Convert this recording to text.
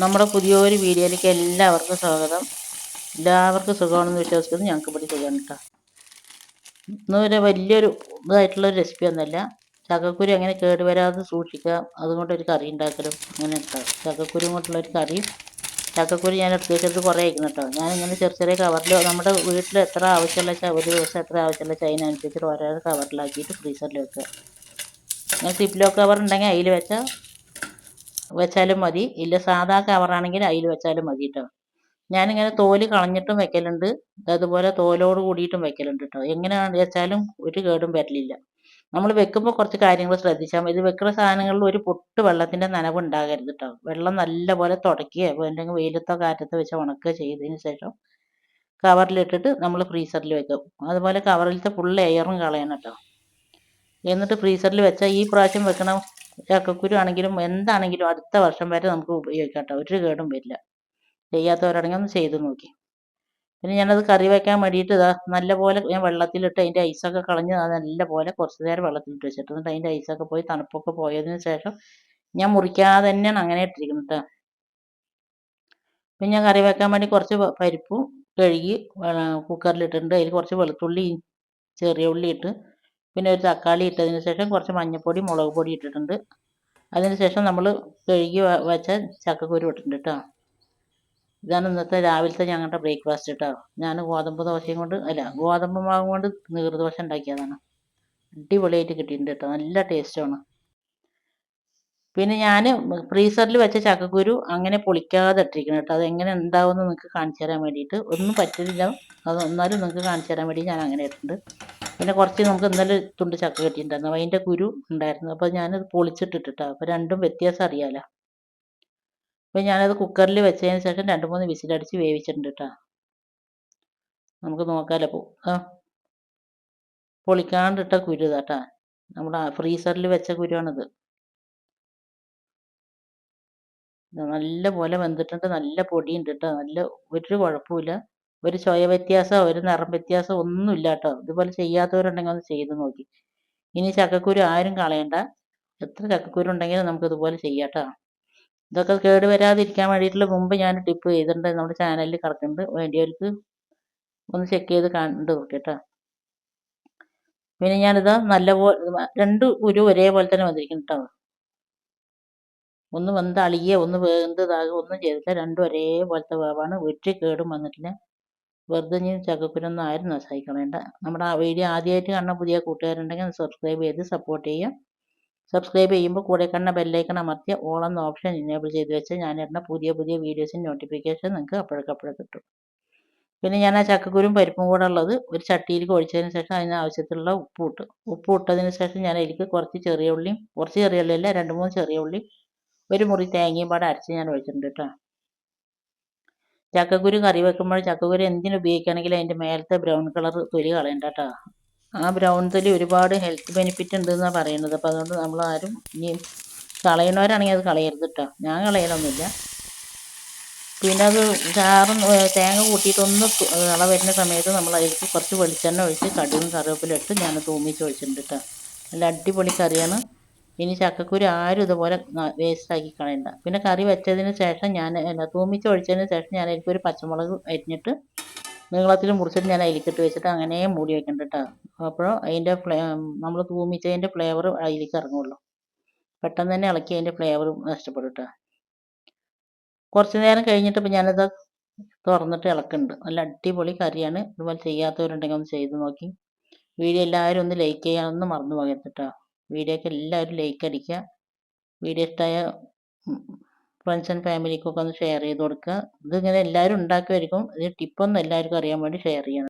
നമ്മുടെ പുതിയൊരു വീഡിയോയിലേക്ക് എല്ലാവർക്കും സ്വാഗതം. എല്ലാവർക്കും സുഖമാണെന്ന് വിശ്വസിക്കുന്നു. ഞങ്ങൾക്ക് ഇവിടെ സുഖമാണ് കേട്ടോ. ഇന്നൊരു വലിയൊരു ഇതായിട്ടുള്ള റെസിപ്പി ഒന്നുമല്ല. ചക്കക്കുരു അങ്ങനെ കേടുവരാതെ സൂക്ഷിക്കുക അതുകൊണ്ടൊരു കറി ഉണ്ടാക്കലും അങ്ങനെ ചക്കക്കുരു കൊണ്ടുള്ള ഒരു കറി. ചക്കക്കുരു ഞാൻ എടുത്ത് വെച്ചിട്ട് കുറേ ആയിരിക്കുന്നു കേട്ടോ. ഞാനിങ്ങനെ ചെറിയ ചെറിയ കവറിൽ നമ്മുടെ വീട്ടിൽ എത്ര ആവശ്യമുള്ള ഒരു ദിവസം എത്ര ആവശ്യമുള്ള വെച്ചാൽ അതിനനുസരിച്ചിട്ട് ഓരോ കവറിലാക്കിയിട്ട് ഫ്രീസറിൽ വെക്കുക. അങ്ങനെ സിപ്ലോ കവർ ഉണ്ടെങ്കിൽ അതിൽ വെച്ചാൽ വെച്ചാലും മതി. ഇല്ല സാധാ കവറാണെങ്കിൽ അതിൽ വെച്ചാലും മതി കേട്ടോ ഞാനിങ്ങനെ തോൽ കളഞ്ഞിട്ടും വെക്കലുണ്ട്. അതുപോലെ തോലോട് കൂടിയിട്ടും വെക്കലുണ്ട് കേട്ടോ എങ്ങനെയാണ് വെച്ചാലും ഒരു കേടും വരലില്ല. നമ്മൾ വെക്കുമ്പോൾ കുറച്ച് കാര്യങ്ങൾ ശ്രദ്ധിച്ചാൽ ഇത് വെക്കുന്ന സാധനങ്ങളിൽ ഒരു പൊട്ട് വെള്ളത്തിന്റെ നനവ് ഉണ്ടാകരുത് കേട്ടോ വെള്ളം നല്ലപോലെ തുടക്കുകയോ അല്ലെങ്കിൽ വെയിലത്തോ കാറ്റത്തോ വെച്ച് ഉണക്കുക ചെയ്തതിന് ശേഷം കവറിലിട്ടിട്ട് നമ്മൾ ഫ്രീസറിൽ വെക്കും. അതുപോലെ കവറിലത്തെ ഫുൾ എയറും കളയണം കേട്ടോ എന്നിട്ട് ഫ്രീസറിൽ വെച്ചാൽ ഈ പ്രാവശ്യം വെക്കണം ചക്കക്കുരു ആണെങ്കിലും എന്താണെങ്കിലും അടുത്ത വർഷം വരെ നമുക്ക് ഉപയോഗിക്കാം കേട്ടോ. ഒരു കേടും വരില്ല. ചെയ്യാത്തവരാണെങ്കിൽ ഒന്ന് ചെയ്ത് നോക്കി. പിന്നെ ഞാനത് കറി വെക്കാൻ വേണ്ടിയിട്ട് ഇതാ നല്ലപോലെ ഞാൻ വെള്ളത്തിലിട്ട് അതിന്റെ ഐസൊക്കെ കളഞ്ഞ് നല്ലപോലെ കുറച്ച് നേരം വെള്ളത്തിലിട്ട് വെച്ചിട്ട് എന്നിട്ട് അതിന്റെ ഐസൊക്കെ പോയി തണുപ്പൊക്കെ പോയതിന് ശേഷം ഞാൻ മുറിക്കാതെ തന്നെയാണ് അങ്ങനെ ഇട്ടിരിക്കുന്നത് കേട്ടോ പിന്നെ ഞാൻ കറി വെക്കാൻ വേണ്ടി കുറച്ച് പരിപ്പും കഴുകി കുക്കറിലിട്ടിട്ടുണ്ട് അതിൽ കുറച്ച് വെളുത്തുള്ളി ചെറിയ ഉള്ളി ഇട്ട് പിന്നെ ഒരു തക്കാളി ഇട്ടതിന് ശേഷം കുറച്ച് മഞ്ഞൾപ്പൊടി മുളക് പൊടി ഇട്ടിട്ടുണ്ട്. അതിന് ശേഷം നമ്മൾ കഴുകി വെച്ച ചക്കക്കുരു ഇട്ടിട്ടുണ്ട് കേട്ടോ ഇതാണ് ഇന്നത്തെ രാവിലത്തെ ഞങ്ങളുടെ ബ്രേക്ക്ഫാസ്റ്റ് കേട്ടോ ഞാൻ ഗോതമ്പ് ദോശയും കൊണ്ട് അല്ല ഗോതമ്പ് മാവും കൊണ്ട് നീർദോശ ഉണ്ടാക്കിയതാണ്. അടിപൊളിയായിട്ട് കിട്ടിയിട്ടുണ്ട് കേട്ടോ നല്ല ടേസ്റ്റാണ് പിന്നെ ഞാൻ ഫ്രീസറിൽ വെച്ച ചക്കക്കുരു അങ്ങനെ പൊളിക്കാതെ ഇട്ടിരിക്കണം കേട്ടോ അതെങ്ങനെ ഉണ്ടാവുമെന്ന് നിങ്ങൾക്ക് കാണിച്ചു തരാൻ വേണ്ടിയിട്ട്. ഒന്നും പറ്റില്ല അത് എന്നാലും നിങ്ങൾക്ക് കാണിച്ചു തരാൻ വേണ്ടി ഞാൻ അങ്ങനെ ഇട്ടിട്ടുണ്ട്. പിന്നെ കുറച്ച് നമുക്ക് ഇന്നലെ തുണ്ട് ചക്ക കിട്ടിയിട്ടുണ്ടായിരുന്നു. അതിന്റെ കുരു ഉണ്ടായിരുന്നു. അപ്പോൾ ഞാനത് പൊളിച്ചിട്ടിട്ടാ അപ്പോൾ രണ്ടും വ്യത്യാസം അറിയാമല്ലോ അപ്പോൾ ഞാനത് കുക്കറിൽ വെച്ചതിന് ശേഷം രണ്ട് മൂന്ന് വിസിലടിച്ച് വേവിച്ചിട്ടുണ്ട് കേട്ടോ നമുക്ക് നോക്കാമല്ലോ പോ ആ. പൊളിക്കാണ്ടിട്ട കുരു ഇതാട്ടാ നമ്മുടെ ഫ്രീസറിൽ വെച്ച കുരുവാണിത്. നല്ല പോലെ വെന്തിട്ടുണ്ട്. നല്ല പൊടിയുണ്ട് കേട്ടോ നല്ല ഒരു കുഴപ്പമില്ല ഒരു ചോയ വ്യത്യാസമോ ഒരു നിറം വ്യത്യാസമോ ഒന്നുമില്ല കേട്ടോ ഇതുപോലെ ചെയ്യാത്തവരുണ്ടെങ്കിൽ ഒന്ന് ചെയ്ത് നോക്കി. ഇനി ചക്കക്കുരു ആരും കളയണ്ട. എത്ര ചക്കക്കുരു ഉണ്ടെങ്കിലും നമുക്ക് ഇതുപോലെ ചെയ്യാം കേട്ടോ ഇതൊക്കെ കേട് വരാതിരിക്കാൻ വേണ്ടിയിട്ടുള്ള മുമ്പ് ഞാൻ ടിപ്പ് ചെയ്തിട്ടുണ്ട് നമ്മുടെ ചാനലിൽ കിടക്കുന്നുണ്ട്. വേണ്ടിയവർക്ക് ഒന്ന് ചെക്ക് ചെയ്ത് കണ്ടു നോക്കിട്ടോ. പിന്നെ ഞാനിത് നല്ലപോലെ രണ്ട് കുരു ഒരേപോലെ തന്നെ വന്നിരിക്കുന്നു കേട്ടോ ഒന്ന് വെന്ത് അളിയ ഒന്ന് വെന്ത് ഒന്നും ചെയ്തില്ല രണ്ടും ഒരേപോലത്തെ വേവാണ്. ഒറ്റ കേടും വന്നിട്ടില്ല. വെറുതെ ഞാൻ ചകപ്പിനൊന്നും ആരും സഹിക്കണേണ്ട നമ്മുടെ ആ വീഡിയോ ആദ്യമായിട്ട് കാണുന്ന പുതിയ കൂട്ടുകാരുണ്ടെങ്കിൽ സബ്സ്ക്രൈബ് ചെയ്ത് സപ്പോർട്ട് ചെയ്യുക. സബ്സ്ക്രൈബ് ചെയ്യുമ്പോൾ കൂടെ കണ്ണ ബെല്ലൈക്കൺ അമർത്തിയ ഓൾ എന്ന ഓപ്ഷൻ ഇനേബിൾ ചെയ്ത് വെച്ചാൽ ഞാൻ ഇടുന്ന പുതിയ പുതിയ വീഡിയോസിന് നോട്ടിഫിക്കേഷൻ നിങ്ങൾക്ക് അപ്പോഴേക്കപ്പോഴേ കിട്ടും. പിന്നെ ഞാൻ ആ ചക്കക്കുരും പരിപ്പും കൂടെ ഉള്ളത് ഒരു ചട്ടിയിൽ ഒഴിച്ചതിന് ശേഷം അതിന് ആവശ്യത്തിലുള്ള ഉപ്പ് ഇട്ട്. ഉപ്പ് ഇട്ടതിന് ശേഷം ഞാൻ അതിലേക്ക് കുറച്ച് ചെറിയ ഉള്ളിയും കുറച്ച് ചെറിയ ഉള്ളിയല്ല രണ്ട് മൂന്ന് ചെറിയ ഉള്ളി ഒരു മുറി തേങ്ങയും പാടെ അരച്ച് ഞാൻ ഒഴിച്ചിട്ടുണ്ട് കേട്ടോ. ചക്കക്കുരു കറി വെക്കുമ്പോൾ ചക്കക്കുരു എന്തിനു ഉപയോഗിക്കുകയാണെങ്കിൽ അതിന്റെ മേലത്തെ ബ്രൗൺ കളർ തൊലി കളയണ്ട കേട്ടോ ആ ബ്രൗൺ തൊലി ഒരുപാട് ഹെൽത്ത് ബെനിഫിറ്റ് ഉണ്ട് എന്നാണ് പറയുന്നത്. അപ്പോൾ അതുകൊണ്ട് നമ്മൾ ആരും ഇനി കളയണവരാണെങ്കിൽ അത് കളയരുത് കേട്ടോ ഞാൻ കളയലൊന്നുമില്ല. പിന്നെ അത് ചാറും തേങ്ങ കൂട്ടിയിട്ടൊന്ന് ഇള വരുന്ന സമയത്ത് നമ്മൾ അതിലേക്ക് കുറച്ച് വെളിച്ചെണ്ണ ഒഴിച്ച് കടുകും കറിവേപ്പിലും ഇട്ട് ഞാൻ തൂമിച്ച് ഒഴിച്ചിട്ടുണ്ട് കേട്ടോ നല്ല അടിപൊളി കറിയാണ്. ഇനി ചക്കക്കുരു ആരും ഇതുപോലെ വേസ്റ്റാക്കി കളയണ്ട. പിന്നെ കറി വെച്ചതിന് ശേഷം ഞാൻ തൂമിച്ച് ഒഴിച്ചതിന് ശേഷം ഞാൻ ഒരു പച്ചമുളക് അരിഞ്ഞിട്ട് നീളത്തിൽ മുറിച്ചിട്ട് ഞാൻ അതിലേക്കിട്ട് വെച്ചിട്ട് അങ്ങനെ മൂടി വെക്കണ്ട കേട്ടോ അപ്പോൾ അതിന്റെ ഫ്ലേ നമ്മൾ തൂമിച്ചതിന്റെ ഫ്ലേവർ അതിലേക്ക് ഇറങ്ങുള്ളൂ പെട്ടെന്ന് തന്നെ ഇളക്കി അതിന്റെ ഫ്ലേവർ നഷ്ടപ്പെടും കേട്ടോ കുറച്ച് നേരം കഴിഞ്ഞിട്ട് ഇപ്പം ഞാനത് തുറന്നിട്ട് ഇളക്കുന്നുണ്ട്. നല്ല അടിപൊളി കറിയാണ്. ഇതുപോലെ ചെയ്യാത്തവരുണ്ടെങ്കിൽ ഒന്ന് ചെയ്ത് നോക്കി. വീഡിയോ എല്ലാവരും ഒന്ന് ലൈക്ക് ചെയ്യാനൊന്നും മറന്നു പോകരുത് കേട്ടോ വീഡിയോക്ക് എല്ലാവരും ലൈക്ക് അടിക്കുക. വീഡിയോ ഇഷ്ടമായ ഫ്രണ്ട്സ് ആൻഡ് ഫാമിലിക്കൊക്കെ ഒന്ന് ഷെയർ ചെയ്ത് കൊടുക്കുക. ഇതിങ്ങനെ എല്ലാവരും ഉണ്ടാക്കുമായിരിക്കും ഇത് ടിപ്പൊന്നും എല്ലാവർക്കും അറിയാൻ വേണ്ടി ഷെയർ ചെയ്യണം.